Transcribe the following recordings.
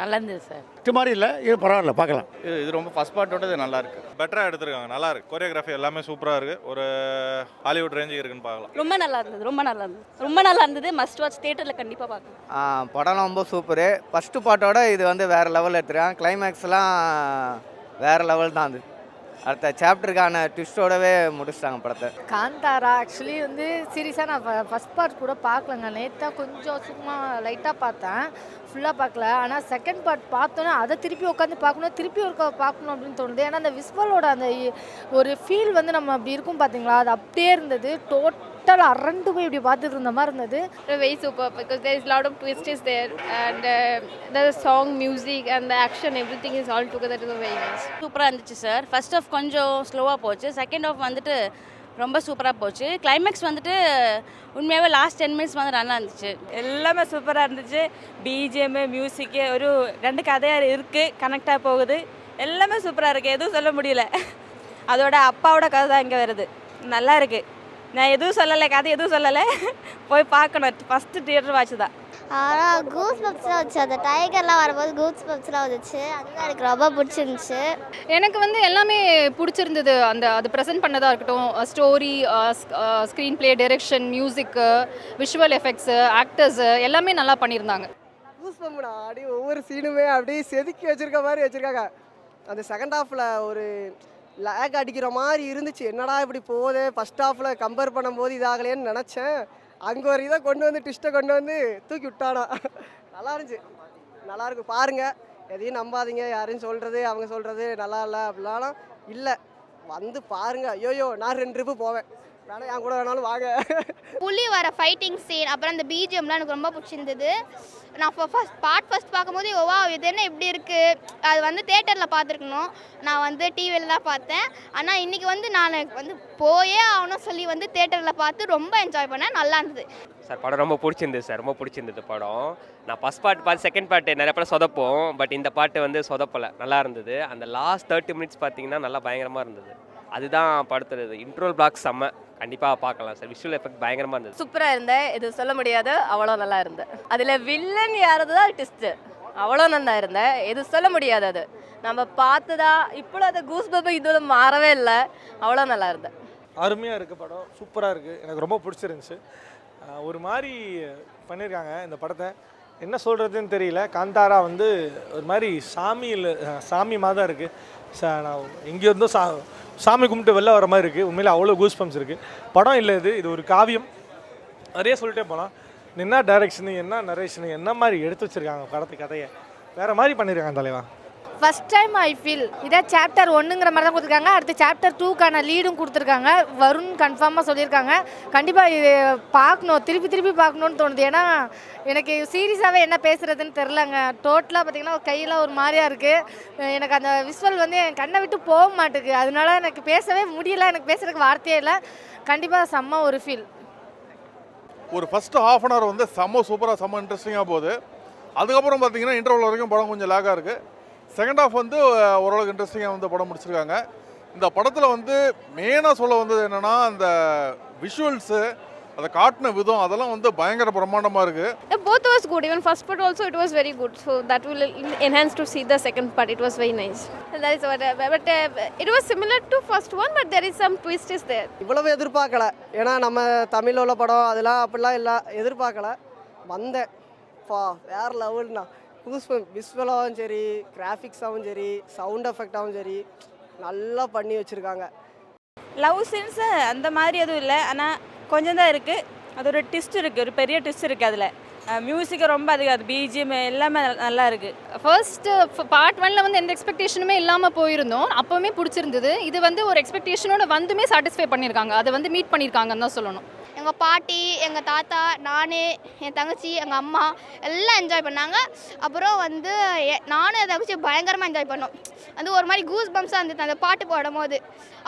நல்லா இருந்தது சார். இது மாதிரி இல்லை இது பரவாயில்ல பார்க்கலாம். இது இது ரொம்ப ஃபஸ்ட் பார்ட்டோட இது நல்லா இருக்கு. பெட்டராக எடுத்திருக்காங்க நல்லா இருக்கு. கொரியோகிராஃபி எல்லாமே சூப்பராக இருக்கு. ஒரு ஹாலிவுட் ரேஞ்சுக்கு இருக்குன்னு பார்க்கலாம். ரொம்ப நல்லா இருந்தது ரொம்ப நல்லா இருந்தது. ரொம்ப நல்லா இருந்தது. மஸ்ட் வாட்ச் தேட்டரில் கண்டிப்பாக பார்க்கலாம். படம் ரொம்ப சூப்பரு ஃபஸ்ட்டு பாட்டோட இது வந்து வேறு லெவல் எடுத்துருக்காங்க. கிளைமேக்ஸ்லாம் வேறு லெவல் தான் அது. அடுத்த சாப்டருக்கான ட்விஸ்டோடவே முடிச்சிட்டாங்க படத்தை. காந்தாரா ஆக்சுவலி வந்து சீரியஸாக நான் ஃபஸ்ட் பார்ட் கூட பார்க்கலங்க நேற்றாக கொஞ்சம் சும்மா லைட்டாக பார்த்தேன். ஃபுல்லாக பார்க்கல ஆனால் செகண்ட் பார்ட் பார்த்தோன்னே அதை திருப்பி உட்காந்து பார்க்கணும் திருப்பி ஒரு பார்க்கணும் அப்படின்னு தோணுது. ஏன்னா அந்த விஸ்வலோட அந்த ஒரு ஃபீல் வந்து நம்ம அப்படி இருக்கும் பார்த்தீங்களா அது அப்படியே இருந்தது. டோட் டோட்டல் அரண்டு போய் இப்படி பார்த்துட்டு இருந்த மாதிரி இருந்தது. Because there is a lot of twist is there and uh, the song music and the action everything is all together is very nice சூப்பராக இருந்துச்சு சார் ஃபர்ஸ்ட் ஆஃப் கொஞ்சம் ஸ்லோவாக போச்சு. செகண்ட் ஆஃப் வந்துட்டு ரொம்ப சூப்பராக போச்சு. கிளைமேக்ஸ் வந்துட்டு உண்மையாகவே லாஸ்ட் டென் மினிட்ஸ் வந்து நல்லா இருந்துச்சு. எல்லாமே சூப்பராக இருந்துச்சு. பிஜிஎம் மியூசிக்கு ஒரு ரெண்டு கதையாக இருக்குது கனெக்டாக போகுது. எல்லாமே சூப்பராக இருக்குது எதுவும் சொல்ல முடியல. அதோட அப்பாவோட கதை தான் இங்கே வருது. நல்லா இருக்குது நான் எதுவும் சொல்லலை கதை எதுவும் சொல்லலை. போய் பார்க்கணும். ஃபஸ்ட்டு தியேட்டர் வாட்ச் தான். ஆனால் கூஸ் பப்ஸ்லாம் வந்துச்சு. அந்த டைகர்லாம் வரும்போது கூஸ் பப்ஸ்லாம் வந்துச்சு. அதுதான் எனக்கு ரொம்ப பிடிச்சிருந்துச்சு. எனக்கு வந்து எல்லாமே பிடிச்சிருந்தது. அந்த அது ப்ரெசென்ட் பண்ணதாக இருக்கட்டும். Story screenplay direction music visual effects actors எல்லாமே நல்லா பண்ணியிருந்தாங்க. யூஸ் பண்ணா அப்படியே ஒவ்வொரு சீனுமே அப்படியே செதுக்கி வச்சிருக்க மாதிரி வச்சிருக்காங்க. அந்த செகண்ட் ஹாஃபில் ஒரு லேக் அடிக்கிற மாதிரி இருந்துச்சு. என்னடா இப்படி போகுது? ஃபர்ஸ்ட் ஹாஃபில் கம்பேர் பண்ணும்போது இதாகலையேன்னு நினச்சேன். அங்கே ஒரு இதை கொண்டு வந்து ட்விஸ்ட்டை கொண்டு வந்து தூக்கி விட்டானா? நல்லா இருந்துச்சு. நல்லா பாருங்கள் பாருங்க. எதையும் நம்பாதீங்க. யாரையும் சொல்கிறது அவங்க சொல்கிறது நல்லா இல்லை அப்படிலாம். இல்லை. வந்து பாருங்க. ஐயோயோ நான் ரெண்டு ட்ரிப்பு போவேன். வேணா என் கூட வேணாலும் வாங்க. புலி வர ஃபைட்டிங் சீன் அப்புறம் அந்த பிஜிஎம்லாம் எனக்கு ரொம்ப பிடிச்சிருந்தது. நான் ஃபர்ஸ்ட் பார்ட் ஃபர்ஸ்ட் பார்க்கும்போது ஓவா இது என்ன இப்படி இருக்குது அது வந்து தேட்டரில் பார்த்துருக்கணும். நான் வந்து டிவியில் தான் பார்த்தேன். ஆனால் இன்றைக்கி வந்து நான் வந்து போயே ஆகணும் சொல்லி வந்து தேட்டரில் பார்த்து ரொம்ப என்ஜாய் பண்ணேன். நல்லா இருந்தது. சார் படம் ரொம்ப பிடிச்சிருந்தது சார். ரொம்ப பிடிச்சிருந்தது படம். நான் ஃபஸ்ட் பார்ட் பார்த்து செகண்ட் பார்ட் நிறைய படம் சொதப்போம் பட் இந்த பாட்டு வந்து சொதப்பலை. நல்லா இருந்தது. அந்த லாஸ்ட் தேர்ட்டி மினிட்ஸ் பார்த்தீங்கன்னா நல்லா பயங்கரமாக இருந்தது. அதுதான் படத்துறது இன்ட்ரோல் பிளாக் செம்ம. கண்டிப்பாக பார்க்கலாம் சார். விஷுவல் எஃபெக்ட் பயங்கரமாக இருந்தது. சூப்பராக இருந்தேன். இது சொல்ல முடியாது. அவ்வளோ நல்லா இருந்தேன் அதில் வில்லன் யாரது தான் டிஸ்ட்டு அவ்வளோ நல்லா இருந்தேன். இது சொல்ல முடியாது அது. நம்ம பார்த்ததா இப்போ அந்த கூஸ் பப்பை இது மாறவே இல்லை. அவ்வளோ நல்லா இருந்தேன். அருமையாக இருக்குது படம். சூப்பராக இருக்குது எனக்கு ரொம்ப பிடிச்சிருந்துச்சு. ஒரு மாதிரி பண்ணியிருக்காங்க இந்த படத்தை. என்ன சொல்கிறதுன்னு தெரியல. காந்தாரா வந்து ஒரு மாதிரி சாமியில் சாமி மாதிரி தான் இருக்குது சா நான் எங்கேருந்தோ சா சாமி கும்பிட்டு வெளில வர மாதிரி இருக்குது உண்மையில் அவ்வளோ கூஸ் பம்ப்ஸ் இருக்குது படம் இல்லை இது. இது ஒரு காவியம். நிறைய சொல்லிட்டே போகலாம் என்ன டைரக்ஷனு என்ன நரேஷனு என்ன மாதிரி எடுத்து வச்சுருக்காங்க படத்து கதையை? வேறு மாதிரி பண்ணியிருக்காங்க தலைவா. ஃபர்ஸ்ட் டைம் ஐ ஃபீல் இதான் சாப்டர் ஒன்றுங்கிற மாதிரி தான் கொடுத்துருக்காங்க. அடுத்து சாப்டர் டூக்கான லீடும் கொடுத்துருக்காங்க. வருண் கன்ஃபார்மாக சொல்லியிருக்காங்க. கண்டிப்பாக இது பார்க்கணும் திருப்பி திருப்பி பார்க்கணுன்னு தோணுது. ஏன்னா எனக்கு சீரியஸாகவே என்ன பேசுகிறதுன்னு தெரிலங்க டோட்டலாக பார்த்தீங்கன்னா கையெல்லாம் ஒரு மாதிரியாக இருக்குது எனக்கு அந்த விஷுவல் வந்து என் கண்ணை விட்டு போக மாட்டேங்குது அதனால எனக்கு பேசவே முடியல. எனக்கு பேசுறதுக்கு வார்த்தையே இல்லை. கண்டிப்பாக செம்ம ஒரு ஃபீல் ஒரு ஃபஸ்ட்டு ஹாஃப் அன் ஹவர் வந்து செம்ம சூப்பராக செம்ம இன்ட்ரெஸ்டிங்காக போகுது. அதுக்கப்புறம் பார்த்தீங்கன்னா இன்டர்வல் வரைக்கும் படம் கொஞ்சம் லேக்காக இருக்குது செகண்ட் ஹாஃப் வந்து ஓரளவுக்கு இன்ட்ரெஸ்டிங்காக வந்து படம் முடிச்சிருக்காங்க. இந்த படத்தில் வந்து மெயினாக சொல்ல வந்தது என்னென்னா அந்த விஷுவல்ஸு அதை காட்டின விதம் அதெல்லாம் வந்து பயங்கர பிரம்மாண்டமாக இருக்குது both was good. Even first part also it was very good. So that will enhance to see the second part. It was very nice. That is what uh, but uh, it was similar to first one but there is some twist is there. இவ்வளவு எதிர்பார்க்கல. ஏன்னா நம்ம தமிழில் உள்ள படம் அதெல்லாம் அப்படிலாம் இல்லை எதிர்பார்க்கல. வந்தேன். பா வேற லெவல்னா புதுசு விஷுவலாகவும் சரி கிராஃபிக்ஸாகவும் சரி சவுண்ட் எஃபெக்டாகவும் சரி நல்லா பண்ணி வச்சுருக்காங்க. லவ் சீன்ஸு அந்த மாதிரி எதுவும் இல்லை. ஆனால் கொஞ்சம் தான் இருக்குது அது ஒரு ட்விஸ்ட் இருக்குது ஒரு பெரிய ட்விஸ்ட் இருக்குது அதில். மியூசிக்கு ரொம்ப அதிகம். அது பிஜிஎம் எல்லாமே நல்- நல்லா இருக்குது ஃபர்ஸ்ட் பார்ட் ஒன்ல வந்து எந்த எக்ஸ்பெக்டேஷனுமே இல்லாமல் போயிருந்தோம். அப்போவுமே பிடிச்சிருந்தது. இது வந்து ஒரு எக்ஸ்பெக்டேஷனோட வந்துமே சாட்டிஸ்ஃபை பண்ணியிருக்காங்க அதை வந்து மீட் பண்ணியிருக்காங்கன்னு தான் சொல்லணும். எங்கள் பாட்டி எங்கள் தாத்தா நான் என் தங்கச்சி எங்கள் அம்மா எல்லாம் என்ஜாய் பண்ணாங்க. அப்புறம் வந்து நானும் என் தங்கச்சி பயங்கரமாக என்ஜாய் பண்ணோம். வந்து ஒரு மாதிரி கூஸ் பம்ஸாக இருந்துச்சு அந்த பாட்டு போடும்போது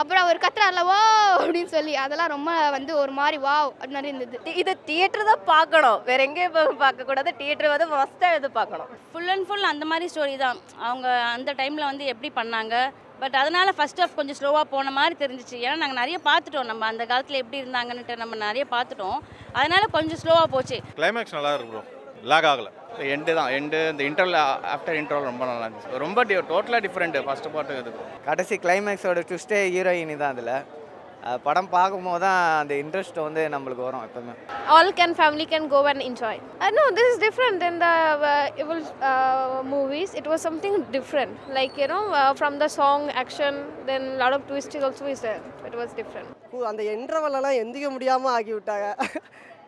அப்புறம் அவர் கத்துறாருல வா அப்படின்னு சொல்லி அதெல்லாம் ரொம்ப வந்து ஒரு மாதிரி வாவ் அப்படி மாதிரி இருந்தது. இது தியேட்டர் தான் பார்க்கணும். வேற எங்கேயும் பார்க்கக்கூடாது. தியேட்டர் வந்து மஸ்ட்டாக எது பார்க்கணும். ஃபுல் அண்ட் ஃபுல் அந்த மாதிரி ஸ்டோரி தான். அவங்க அந்த டைமில் வந்து எப்படி பண்ணாங்க? பட் அதனால ஃபர்ஸ்ட் ஆஃப் கொஞ்சம் ஸ்லோவாக போன மாதிரி தெரிஞ்சிச்சு. ஏன்னா நாங்கள் நிறைய பார்த்துட்டோம். நம்ம அந்த காலத்தில் எப்படி இருந்தாங்கன்னுட்டு நம்ம நிறைய பார்த்துட்டோம். அதனால கொஞ்சம் ஸ்லோவாக போச்சு. கிளைமேக்ஸ் நல்லா இருக்கு ப்ரோ லேக் ஆகலை. எண்டு தான். எண்டு இந்த இன்டர்வல் ஆஃப்டர் இன்டர்வல் ரொம்ப நல்லா இருந்துச்சு. ரொம்ப டி டோட்டலாக டிஃப்ரெண்ட் ஃபஸ்ட்டு பாட்டு இதுக்கு கடைசி கிளைமேக்ஸோட ட்விஸ்டே ஹீரோயினி தான் அதில். படம் பார்க்கும்போது தான் அந்த இன்ட்ரெஸ்ட் வந்து நம்மளுக்கு வரும் எப்பவுமே. Uh, no, this is different than the uh, evil uh, movies. It was something different, like you know, uh, from the song, action, then a lot of twist is also is there. It was different. அந்த இன்டர்வல்லாம் எந்திக்க முடியாமல் ஆக்கி விட்டாங்க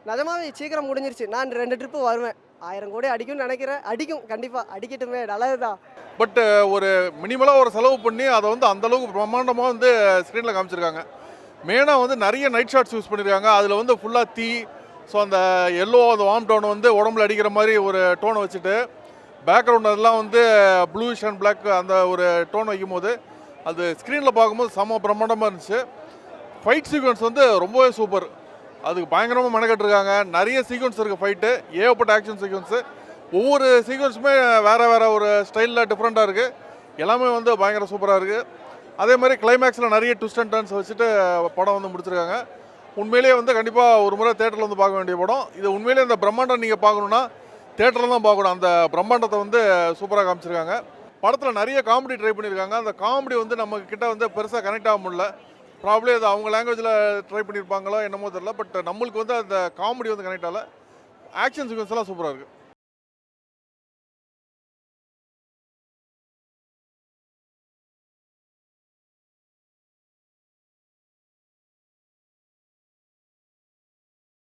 நிஜமாவே சீக்கிரம் முடிஞ்சிருச்சு. நான் ரெண்டு trip வருவேன். ஆயிரம் கோடி அடிக்கும்னு நினைக்கிறேன். அடிக்கும். கண்டிப்பாக அடிக்கட்டுமே. நல்லது தான் பட் ஒரு மினிமலாக ஒரு செலவு பண்ணி அதை வந்து அந்த அளவுக்கு பிரம்மாண்டமாக வந்து ஸ்க்ரீனில் காமிச்சிருக்காங்க. மெயினாக வந்து நிறைய நைட் ஷாட்ஸ் யூஸ் பண்ணியிருக்காங்க அதில் வந்து ஃபுல்லாக தீ ஸோ அந்த எல்லோ அந்த வார்ம் டோன் வந்து உடம்புல அடிக்கிற மாதிரி ஒரு டோனை வச்சுட்டு பேக்ரவுண்ட் அதெல்லாம் வந்து ப்ளூஷ் அண்ட் பிளாக் அந்த ஒரு டோன் வைக்கும்போது அது ஸ்க்ரீனில் பார்க்கும்போது செம்ம பிரம்மாண்டமாக இருந்துச்சு. ஃபைட் சீக்வன்ஸ் வந்து ரொம்பவே சூப்பர் அதுக்கு பயங்கரமாக மெனக்கட்டுருக்காங்க. நிறைய சீக்வன்ஸ் இருக்குது ஃபைட்டு ஏகப்பட்ட ஆக்ஷன் சீக்வன்ஸு ஒவ்வொரு சீக்வன்ஸுமே வேறு வேறு ஒரு ஸ்டைலில் டிஃப்ரெண்ட்டாக இருக்குது எல்லாமே வந்து பயங்கர சூப்பராக இருக்குது அதே மாதிரி கிளைமேக்ஸில் நிறைய ட்விஸ்ட் அண்ட் டர்ன்ஸ் வச்சுட்டு படம் வந்து முடிச்சிருக்காங்க. உண்மையிலேயே வந்து கண்டிப்பாக ஒரு முறை தேட்டரில் வந்து பார்க்க வேண்டிய படம். இது உண்மையிலேயே இந்த பிரம்மாண்டம் நீங்கள் பார்க்கணுன்னா தேட்டரில் தான் பார்க்கணும். அந்த பிரம்மாண்டத்தை வந்து சூப்பராக காமிச்சிருக்காங்க. படத்தில் நிறைய காமெடி ட்ரை பண்ணியிருக்காங்க அந்த காமெடி வந்து நம்ம கிட்ட வந்து பெருசாக கனெக்ட் ஆக முடியல. ப்ராப்ளி அது அவங்க லாங்குவேஜில் ட்ரை பண்ணியிருப்பாங்களோ என்னமோ தெரில பட் நம்மளுக்கு வந்து அந்த காமெடி வந்து கனெக்ட் ஆகல. ஆக்ஷன் சீக்வன்ஸ் எல்லாம் சூப்பராக இருக்குது